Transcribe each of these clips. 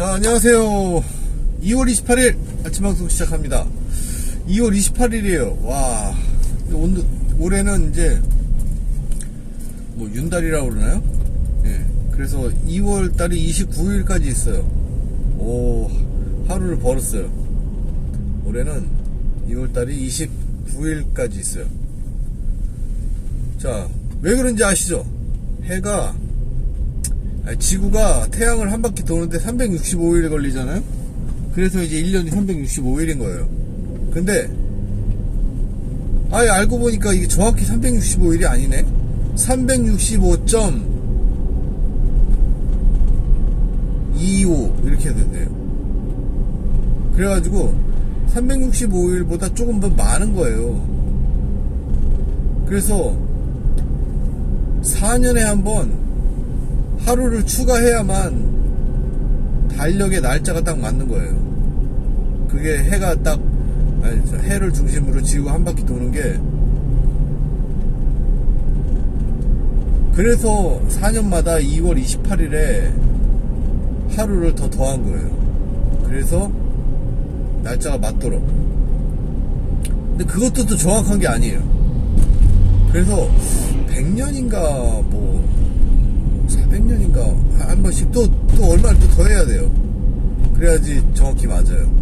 자, 안녕하세요. 2월 28일 아침 방송 시작합니다. 2월 28일이에요. 와, 오늘, 올해는 이제, 뭐, 윤달이라고 그러나요? 예. 그래서 2월 달이 29일까지 있어요. 오, 하루를 벌었어요. 올해는 2월 달이 29일까지 있어요. 자, 왜 그런지 아시죠? 해가 지구가 태양을 한 바퀴 도는데 365일 걸리잖아요? 그래서 이제 1년이 365일인 거예요. 근데, 아예 알고 보니까 이게 정확히 365일이 아니네? 365.25 이렇게 된대요. 그래가지고, 365일보다 조금 더 많은 거예요. 그래서, 4년에 한 번, 하루를 추가해야만 달력의 날짜가 딱 맞는 거예요. 그게 해가 딱 아니, 저 해를 중심으로 지구가 한 바퀴 도는 게 그래서 4년마다 2월 28일에 하루를 더 더한 거예요. 그래서 날짜가 맞도록. 근데 그것도 또 정확한 게 아니에요. 그래서 100년인가 뭐 400년인가 한 번씩 또, 또 얼마를 또 더 해야 돼요. 그래야지 정확히 맞아요.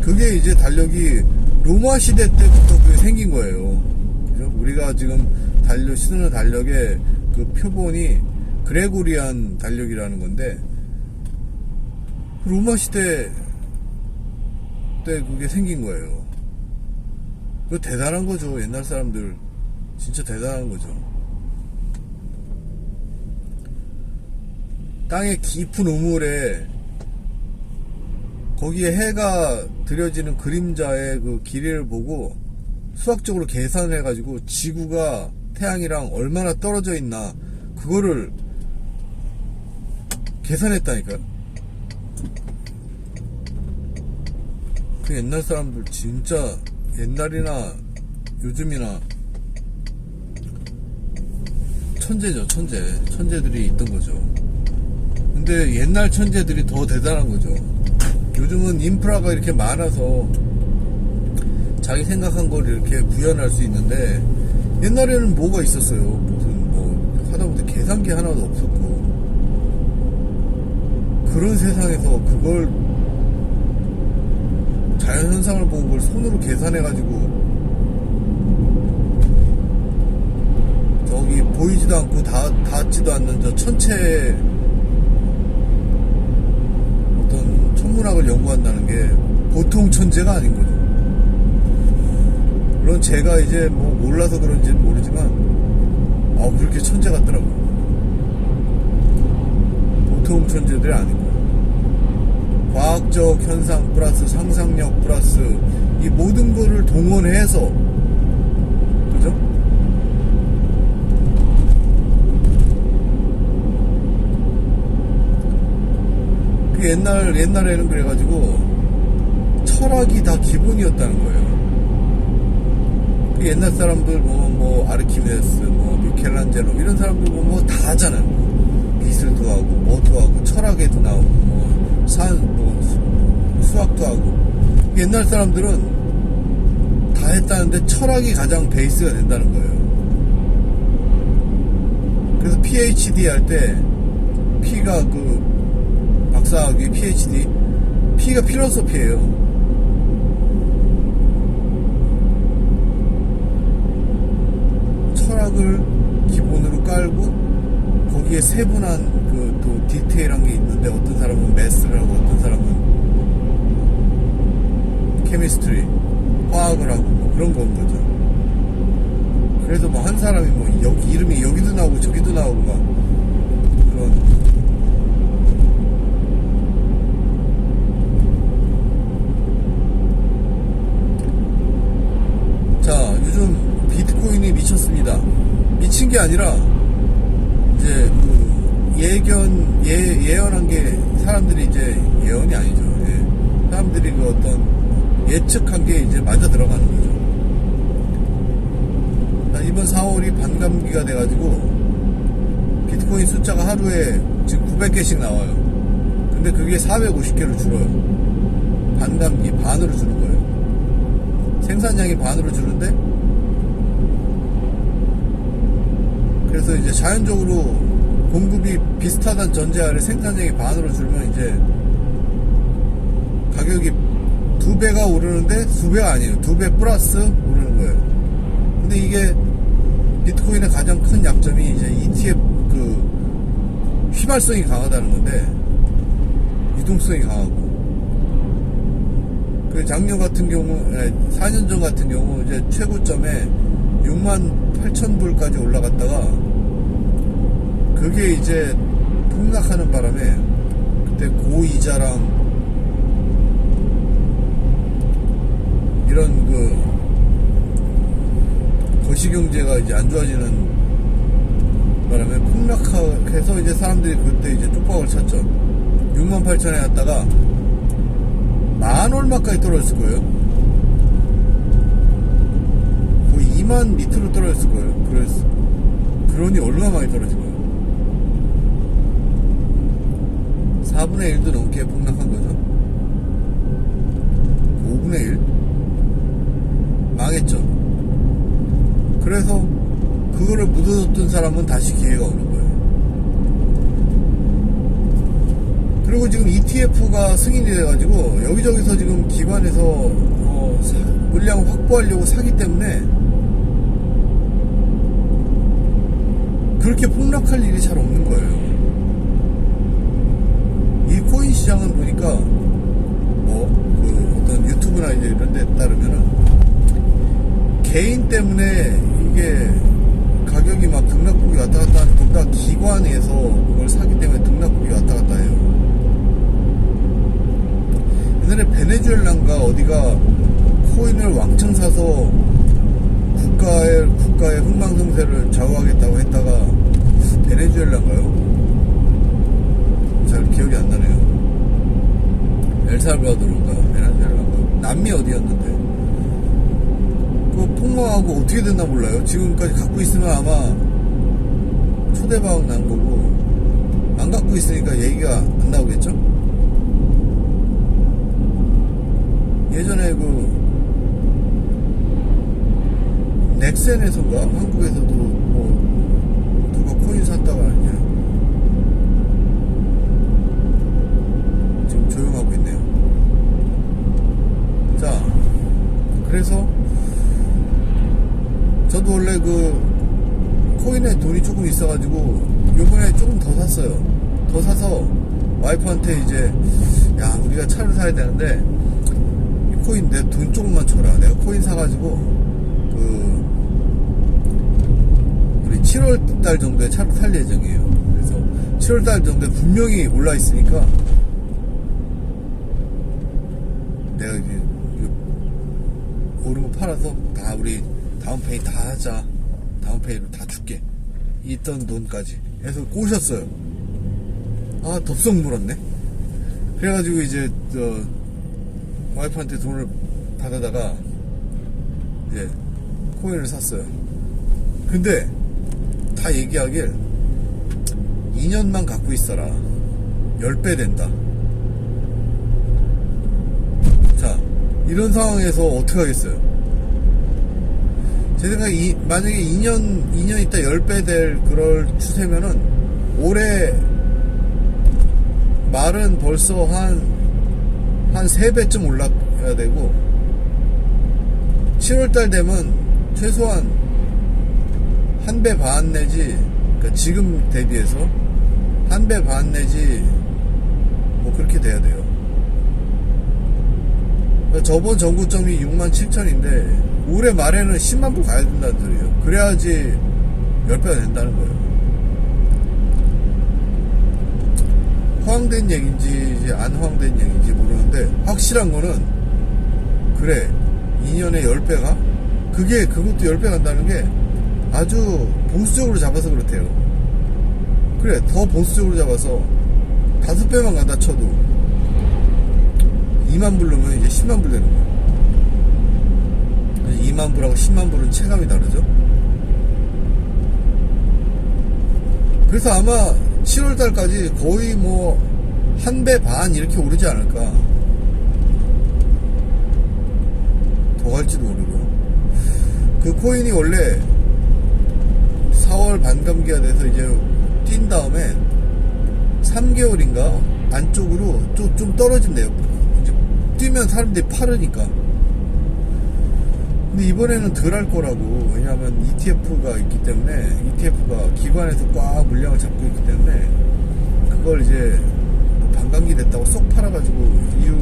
그게 이제 달력이 로마 시대 때부터 그게 생긴 거예요. 우리가 지금 달력, 쓰는 달력의 그 표본이 그레고리안 달력이라는 건데, 로마 시대 때 그게 생긴 거예요. 그 대단한 거죠. 옛날 사람들. 진짜 대단한 거죠. 땅의 깊은 우물에 거기에 해가 들여지는 그림자의 그 길이를 보고 수학적으로 계산을 해가지고 지구가 태양이랑 얼마나 떨어져 있나 그거를 계산했다니까요. 그 옛날 사람들 진짜 옛날이나 요즘이나 천재죠, 천재. 천재들이 있던 거죠. 근데 옛날 천재들이 더 대단한 거죠. 요즘은 인프라가 이렇게 많아서 자기 생각한 걸 이렇게 구현할 수 있는데 옛날에는 뭐가 있었어요. 무슨 뭐 하다못해 계산기 하나도 없었고 그런 세상에서 그걸 자연현상을 보고 그걸 손으로 계산해가지고 저기 보이지도 않고 닿, 닿지도 않는 저 천체 어떤 천문학을 연구한다는 게 보통 천재가 아닌 거죠. 물론 제가 이제 뭐 몰라서 그런지는 모르지만 아 그렇게 천재 같더라고요. 보통 천재들이 아니고 과학적 현상 플러스 상상력 플러스 이 모든 거를 동원해서 그죠? 그 옛날 옛날에는 그래가지고 철학이 다 기본이었다는 거예요. 그 옛날 사람들 뭐, 뭐 아르키메데스, 뭐 미켈란젤로 이런 사람들 보면 뭐 다 하잖아요. 뭐 기술도 하고 뭐도 하고 철학에도 나오고 뭐 산 뭐 수학도 하고 옛날 사람들은 다 했다는데 철학이 가장 베이스가 된다는 거예요. 그래서 PhD 할 때 P가 그 박사학위 PhD P가 필로소피예요. 철학을 기본으로 깔고 거기에 세분한 그 또 디테일한 게 있는데 어떤 사람은 매스를 하고 어떤 사람은 케미스트리 화학을 하고 뭐 그런 건 거죠. 그래서 뭐 한 사람이 뭐 여기 이름이 여기도 나오고 저기도 나오고 막 그런 자, 요즘 비트코인이 미쳤습니다. 미친 게 아니라, 이제, 그, 예견, 예, 예언한 게, 사람들이 이제, 예언이 아니죠. 예. 사람들이 그 어떤, 예측한 게 이제 맞아 들어가는 거죠. 자, 이번 4월이 반감기가 돼가지고, 비트코인 비트코인 숫자가 하루에 지금 900개씩 나와요. 근데 그게 450개로 줄어요. 반감기 반으로 주는 거예요. 생산량이 반으로 주는데 그래서 이제 자연적으로 공급이 비슷하다는 전제 아래 생산량이 반으로 줄면 이제 가격이 두 배가 오르는데 두 배가 아니에요. 두 배 플러스 오르는 거예요. 근데 이게 비트코인의 가장 큰 약점이 이제 ETF 그 휘발성이 강하다는 건데 유동성이 강하고 그 작년 같은 경우, 에, 4년 전 같은 경우 이제 최고점에 6만 8천 불까지 올라갔다가 그게 이제 폭락하는 바람에 그때 고이자랑 이런 그 거시경제가 이제 안 좋아지는 바람에 폭락해서 이제 사람들이 그때 이제 쪽박을 쳤죠. 6만 8천에 갔다가 만 얼마까지 떨어졌을 거예요. 거의 2만 밑으로 떨어졌을 거예요. 그래서 그러니 얼마나 많이 떨어진 거예요. 4분의 1도 넘게 폭락한 거죠. 5분의 1? 망했죠. 그래서 그거를 묻어뒀던 사람은 다시 기회가 오는 거예요. 그리고 지금 ETF가 승인이 돼가지고 여기저기서 지금 기관에서 어, 사- 물량을 확보하려고 사기 때문에 그렇게 폭락할 일이 잘 없는 거예요. 이 코인 시장은 보니까 뭐 그 어떤 유튜브나 이제 이런 데 따르면은 개인 때문에 이게 가격이 막 등락폭이 왔다 갔다 하는 것보다 기관에서 그걸 사기 때문에 등락폭이 왔다 갔다 해요. 옛날에 베네수엘란가 어디가 코인을 왕창 사서 국가의 국가의 흥망성쇠를 좌우하겠다고 했다가 베네수엘란가요? 잘 기억이 안 나네요. 엘살바도르인가 베네수엘란가 남미 어디였는데 그 폭망하고 어떻게 됐나 몰라요. 지금까지 갖고 있으면 아마 초대박 난 거고 안 갖고 있으니까 얘기가 안 나오겠죠? 예전에 그 넥센에서인가 한국에서도 뭐 누가 코인 샀다가 이제 지금 조용하고 있네요. 자, 그래서 저도 원래 그 코인에 돈이 조금 있어가지고 요번에 조금 더 샀어요. 더 사서 와이프한테 이제 야 우리가 차를 사야 되는데 이 코인 내 돈 조금만 줘라. 내가 코인 사가지고 그 우리 7월 달 정도에 차를 살 예정이에요. 그래서 7월 달 정도에 분명히 올라 있으니까 내가 이게 팔아서 다 우리 다운페이 다 하자. 다운페이로 다 줄게. 있던 돈까지 해서 꼬셨어요. 아, 덥석 물었네. 그래가지고 이제, 저, 와이프한테 돈을 받아다가, 이제, 코인을 샀어요. 근데, 다 얘기하길, 2년만 갖고 있어라. 10배 된다. 자, 이런 상황에서 어떻게 하겠어요? 제 생각에 이, 만약에 2년, 2년 있다 10배 될 그럴 추세면은 올해 말은 벌써 한, 한 3배쯤 올라야 되고 7월달 되면 최소한 한 배 반 내지 그러니까 지금 대비해서 한 배 반 내지 뭐 그렇게 돼야 돼요. 저번 전고점이 6만 7천인데 올해 말에는 10만 불 가야 된다는 소리예요. 그래야지 10배가 된다는 거예요. 허황된 얘기인지 이제 안 허황된 얘기인지 모르는데 확실한 거는 그래 2년에 10배가 그게 그것도 10배 간다는 게 아주 보수적으로 잡아서 그렇대요 그래 더 보수적으로 잡아서 5배만 간다 쳐도 2만 불르면 이제 10만 불 되는 거예요. 5만 불하고 10만 불은 체감이 다르죠. 그래서 아마 7월 달까지 거의 뭐 한 배 반 이렇게 오르지 않을까. 더 갈지도 모르고. 그 코인이 원래 4월 반감기가 돼서 이제 뛴 다음에 3개월인가 안쪽으로 좀, 좀 떨어진대요. 이제 뛰면 사람들이 파르니까. 근데 이번에는 덜 할 거라고. 왜냐하면 ETF가 있기 때문에, ETF가 기관에서 꽉 물량을 잡고 있기 때문에, 그걸 이제 반감기 됐다고 쏙 팔아가지고, 이유,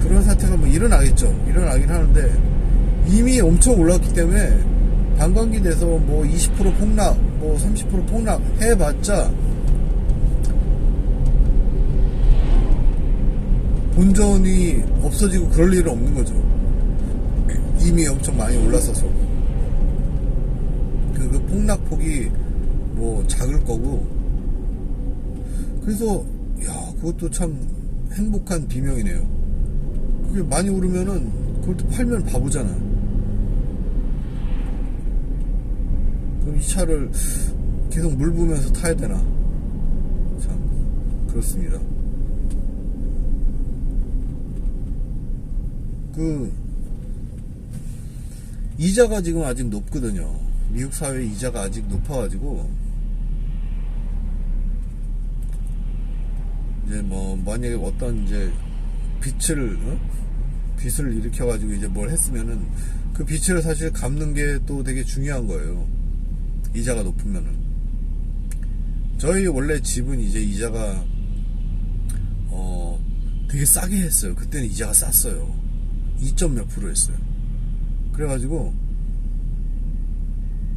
그런 사태가 뭐 일어나겠죠. 일어나긴 하는데, 이미 엄청 올랐기 때문에, 반감기 돼서 뭐 20% 폭락, 뭐 30% 폭락 해봤자, 본전이 없어지고 그럴 일은 없는 거죠. 이미 엄청 많이 올랐어서. 그, 그 폭락폭이 뭐 작을 거고. 그래서, 야, 그것도 참 행복한 비명이네요. 그게 많이 오르면은 또 팔면 바보잖아. 그럼 이 차를 계속 물 부으면서 타야 되나? 참, 그렇습니다. 그 이자가 지금 아직 높거든요. 미국 사회 이자가 아직 높아가지고 이제 뭐 만약에 어떤 이제 빚을 어? 빚을 일으켜가지고 이제 뭘 했으면은 그 빚을 사실 갚는 게 또 되게 중요한 거예요. 이자가 높으면은 저희 원래 집은 이제 이자가 어 되게 싸게 했어요. 그때는 이자가 쌌어요. 2점 몇 프로 했어요. 그래가지고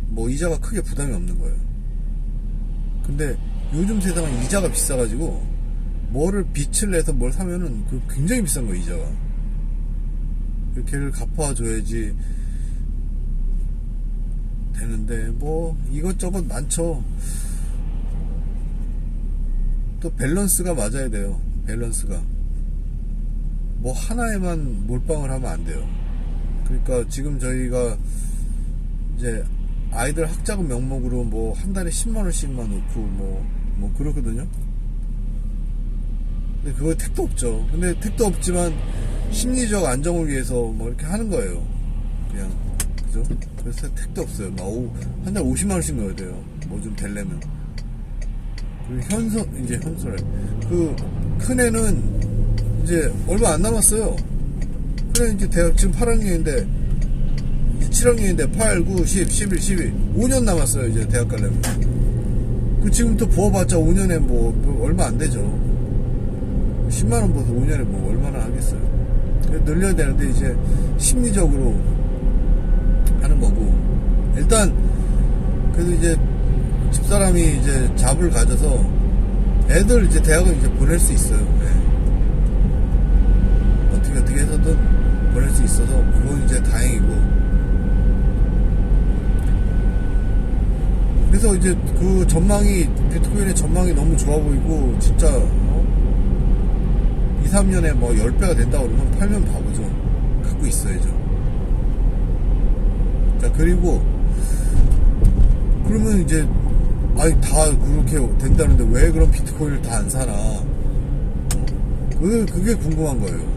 뭐 이자가 크게 부담이 없는 거예요. 근데 요즘 세상은 이자가 비싸가지고 뭐를 빚을 내서 뭘 사면은 그 굉장히 비싼 거예요 이자가. 걔를 갚아줘야지 되는데 뭐 이것저것 많죠. 또 밸런스가 맞아야 돼요. 밸런스가. 뭐 하나에만 몰빵을 하면 안 돼요. 그러니까 지금 저희가 이제 아이들 학자금 명목으로 뭐 한 달에 10만 원씩만 놓고 뭐, 뭐 그러거든요. 근데 그거 택도 없죠. 근데 택도 없지만 심리적 안정을 위해서 뭐 이렇게 하는 거예요. 그냥, 그죠? 그래서 택도 없어요. 한달 50만 원씩 넣어야 돼요. 뭐좀 되려면. 그리고 현서, 이제 현소래. 그, 큰 애는 이제 얼마 안 남았어요. 그래, 이제 대학 지금 8학년인데, 7학년인데 8, 9, 10, 11, 12. 5년 남았어요, 이제 대학 가려면. 그 지금부터 부어봤자 5년에 뭐, 뭐 얼마 안 되죠. 10만원 벌어서 5년에 뭐 얼마나 하겠어요. 그래서 늘려야 되는데 이제 심리적으로 하는 거고. 일단, 그래도 이제 집사람이 이제 잡을 가져서 애들 이제 대학을 이제 보낼 수 있어요. 네. 어떻게 어떻게 해서든 보낼 수 있어서 그건 이제 다행이고. 그래서 이제 그 전망이 비트코인의 전망이 너무 좋아 보이고 진짜 어? 2, 3년에 뭐 10배가 된다 그러면 팔면 바보죠. 갖고 있어야죠. 자, 그리고 그러면 이제 아니 다 그렇게 된다는데 왜 그럼 비트코인을 다 안 사나? 그게, 그게 궁금한 거예요.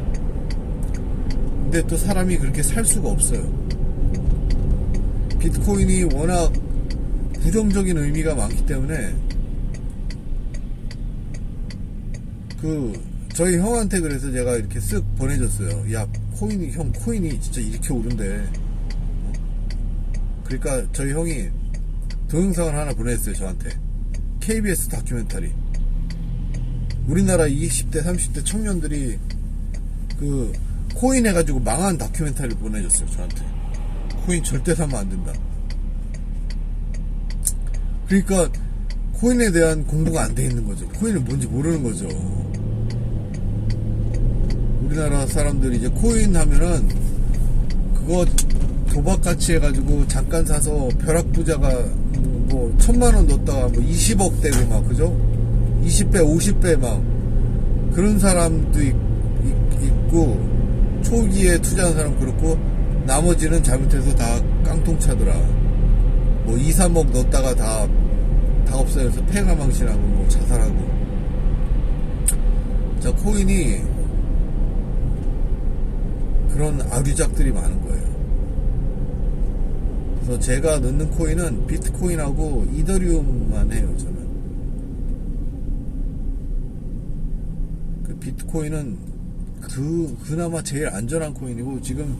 근데 또 사람이 그렇게 살 수가 없어요. 비트코인이 워낙 부정적인 의미가 많기 때문에 그 저희 형한테 그래서 제가 이렇게 쓱 보내줬어요. 야 코인이 형 코인이 진짜 이렇게 오른대. 그러니까 저희 형이 동영상을 하나 보냈어요 저한테 KBS 다큐멘터리 우리나라 20대 30대 청년들이 그 코인 해가지고 망한 다큐멘터리를 보내줬어요 저한테. 코인 절대 사면 안 된다. 그러니까 코인에 대한 공부가 안 돼 있는 거죠. 코인이 뭔지 모르는 거죠. 우리나라 사람들이 이제 코인 하면은 그거 도박같이 해가지고 잠깐 사서 벼락부자가 뭐 천만 원 넣었다가 뭐 20억 되고 막 그죠? 20배 50배 막 그런 사람도 있, 고 초기에 투자한 사람 그렇고 나머지는 잘못해서 다 깡통 차더라. 뭐 2, 3억 넣었다가 다 다 없어져서 폐가 망신하고 뭐 자살하고. 자 코인이 그런 아류작들이 많은 거예요. 그래서 제가 넣는 코인은 비트코인하고 이더리움만 해요 저는. 그 비트코인은 그 그나마 제일 안전한 코인이고 지금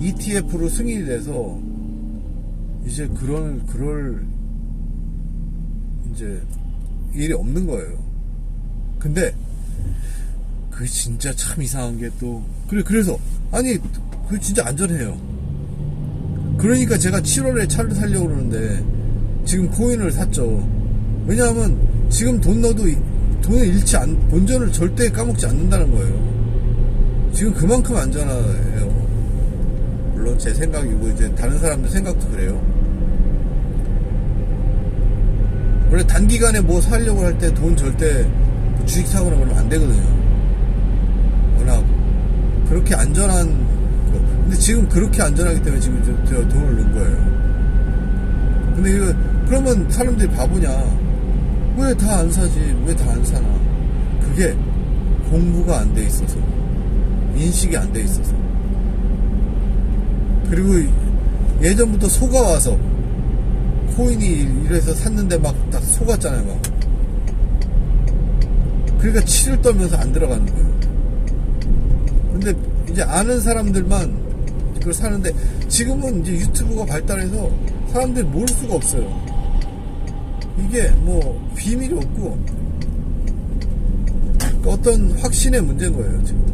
ETF로 승인이 돼서 이제 그럴 그럴 이제 일이 없는 거예요. 근데 그 진짜 참 이상한 게 또 그래 그래서 아니 그 진짜 안전해요. 그러니까 제가 7월에 차를 사려고 그러는데 지금 코인을 샀죠. 왜냐하면 지금 돈 넣어도 이- 돈을 잃지 않 본전을 절대 까먹지 않는다는 거예요. 지금 그만큼 안전해요. 물론 제 생각이고 이제 다른 사람들 생각도 그래요. 원래 단기간에 뭐 사려고 할 때 돈 절대 주식 사거나 그러면 안 되거든요. 워낙 그렇게 안전한 거. 근데 지금 그렇게 안전하기 때문에 지금 저- 제가 돈을 넣은 거예요. 근데 이거 그러면 사람들이 바보냐? 왜 다 안 사지? 왜 다 안 사나? 그게 공부가 안 돼 있어서 인식이 안 돼 있어서. 그리고 예전부터 속아 와서 코인이 이래서 샀는데 막 다 속았잖아요 막. 그러니까 치를 떨면서 안 들어가는 거예요. 근데 이제 아는 사람들만 그걸 사는데 지금은 이제 유튜브가 발달해서 사람들이 모를 수가 없어요. 이게 뭐 비밀이 없고 어떤 확신의 문제인 거예요 지금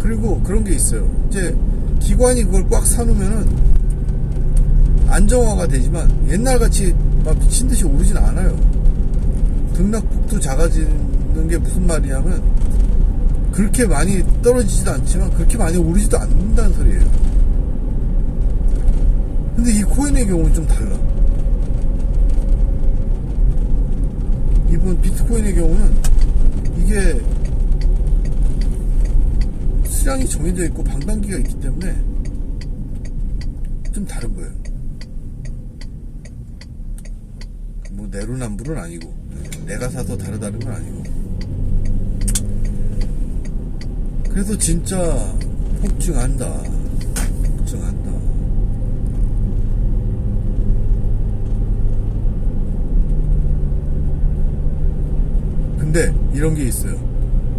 그리고 그런 게 있어요. 이제 기관이 그걸 꽉 사놓으면은 안정화가 되지만 옛날같이 막 미친 듯이 오르진 않아요. 등락폭도 작아지는 게 무슨 말이냐면 그렇게 많이 떨어지지도 않지만 그렇게 많이 오르지도 않는다는 소리예요. 근데 이 코인의 경우는 좀 달라. 이번 비트코인의 경우는 이게 수량이 정해져 있고 방방기가 있기 때문에 좀 다른 거예요. 뭐 내로남불은 아니고 내가 사서 다르다는 건 아니고 그래서 진짜 폭증한다. 폭증한다. 근데 이런 게 있어요.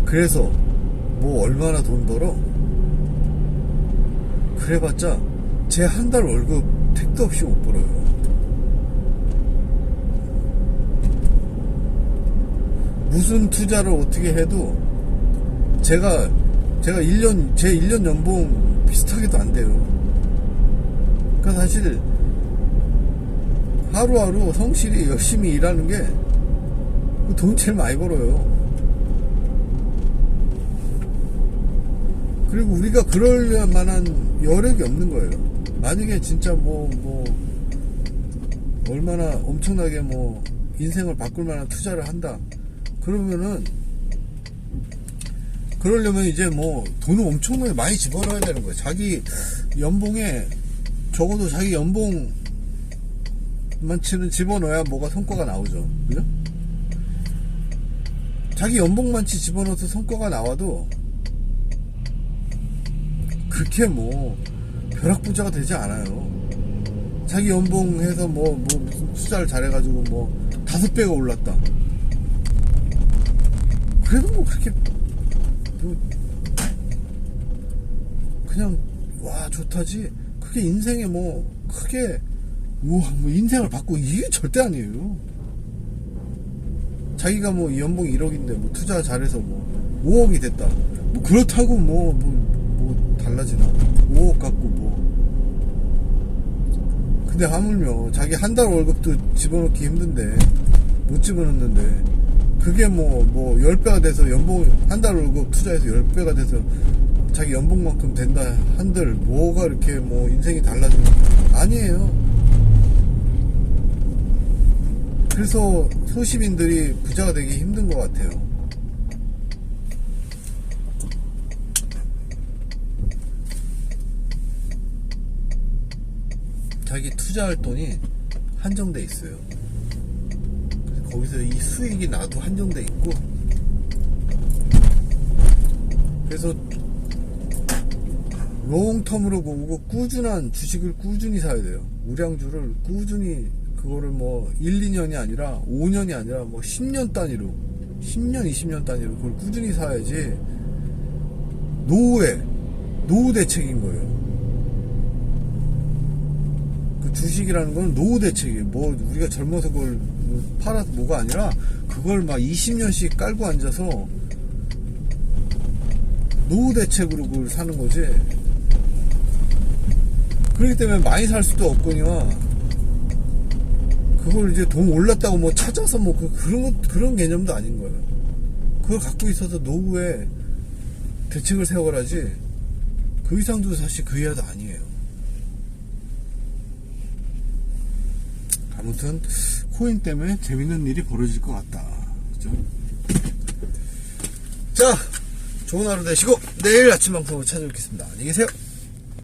그래서 뭐 얼마나 돈 벌어? 그래봤자 제 한 달 월급 택도 없이 못 벌어요. 무슨 투자를 어떻게 해도 제가 제가 1년 제 1년 연봉 비슷하게도 안 돼요. 그러니까 사실 하루하루 성실히 열심히 일하는 게 돈 제일 많이 벌어요. 그리고 우리가 그럴 만한 여력이 없는 거예요. 만약에 진짜 뭐, 뭐, 얼마나 엄청나게 뭐, 인생을 바꿀 만한 투자를 한다. 그러면은, 그러려면 이제 뭐, 돈을 엄청나게 많이 집어넣어야 되는 거예요. 자기 연봉에, 적어도 자기 연봉만치는 집어넣어야 뭐가 성과가 나오죠. 그죠? 자기 연봉만치 집어넣어서 성과가 나와도 그렇게 뭐 벼락부자가 되지 않아요. 자기 연봉해서 뭐, 뭐 무슨 투자를 잘해가지고 뭐 다섯 배가 올랐다. 그래도 뭐 그렇게 뭐 그냥 와 좋다지. 그게 인생에 뭐 크게 우와 뭐 인생을 바꾸고 이게 절대 아니에요. 자기가 뭐 연봉 1억인데 뭐 투자 잘해서 뭐 5억이 됐다. 뭐 그렇다고 뭐, 뭐, 뭐 달라지나? 5억 갖고 뭐. 근데 하물며 자기 한 달 월급도 집어넣기 힘든데 못 집어넣는데 그게 뭐, 뭐 10배가 돼서 연봉 한 달 월급 투자해서 10배가 돼서 자기 연봉만큼 된다 한들 뭐가 이렇게 뭐 인생이 달라지는 아니에요. 그래서 소시민들이 부자가 되기 힘든 것 같아요. 자기 투자할 돈이 한정돼 있어요. 거기서 이 수익이 나도 한정돼 있고 그래서 롱텀으로 보고 꾸준한 주식을 꾸준히 사야 돼요. 우량주를 꾸준히 그거를 뭐 1, 2년이 아니라 5년이 아니라 뭐 10년 단위로 10년, 20년 단위로 그걸 꾸준히 사야지 노후에 노후 대책인 거예요. 그 주식이라는 건 노후 대책이에요. 뭐 우리가 젊어서 그걸 팔아서 뭐가 아니라 그걸 막 20년씩 깔고 앉아서 노후 대책으로 그걸 사는 거지. 그렇기 때문에 많이 살 수도 없거니와 그걸 이제 돈 올랐다고 뭐 찾아서 뭐 그, 그런 것 그런 개념도 아닌 거예요. 그걸 갖고 있어서 노후에 대책을 세워라지 그 이상도 사실 그 이하도 아니에요. 아무튼 코인 때문에 재밌는 일이 벌어질 것 같다. 그죠? 자, 좋은 하루 되시고 내일 아침 방송으로 찾아뵙겠습니다. 안녕히 계세요.